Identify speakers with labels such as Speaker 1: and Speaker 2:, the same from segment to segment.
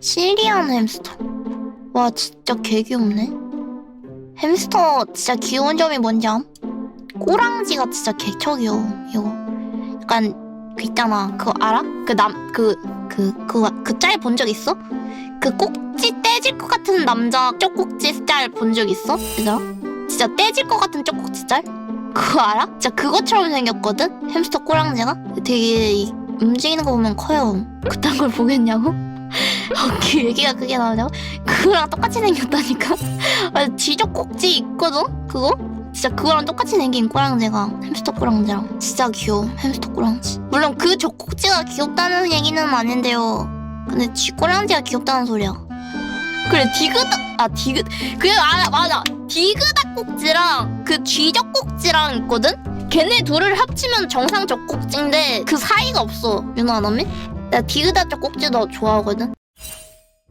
Speaker 1: 시리안 햄스터. 와 진짜 개 귀엽네. 햄스터 진짜 귀여운 점이 뭔지 암? 꼬랑지가 진짜 귀여워. 이거 약간 그 있잖아. 그거 알아? 그 남 그 그 그거 그짤 본 적 있어? 그 꼭지 떼질 것 같은 남자 쪽꼭지 짤 본 적 있어? 얘들아? 진짜 떼질 것 같은 쪽꼭지 짤? 그거 알아? 진짜 그것처럼 생겼거든? 햄스터 꼬랑지가? 되게 이- 움직이는 거 보면 커요. 그딴 걸 보겠냐고? 어깨 얘기가 그게 나오냐고? 그거랑 똑같이 생겼다니까? 아, 지적 꼭지 있거든? 그거? 진짜 그거랑 똑같이 생긴 꼬랑지가 햄스터 꼬랑지랑 진짜 귀여워 햄스터 꼬랑지 물론 그 젖꼭지가 귀엽다는 얘기는 아닌데요 근데 쥐 꼬랑지가 귀엽다는 소리야 그래 디그다 아 디그 그래 아 맞아 디그다 꼭지랑 그 쥐적 꼭지랑 있거든? 걔네 둘을 합치면 정상 젖꼭지인데 그 사이가 없어 유나 너미? 내가 디그다 젖꼭지도 좋아하거든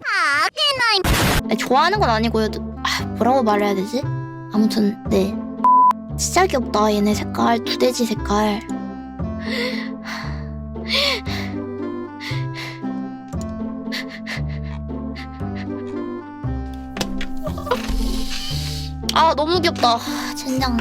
Speaker 1: 아 페나임 좋아하는 건 아니고요 아 뭐라고 말해야 되지? 아무튼 네. 진짜 귀엽다 얘네 색깔. 두돼지 색깔. 아 너무 귀엽다. 젠장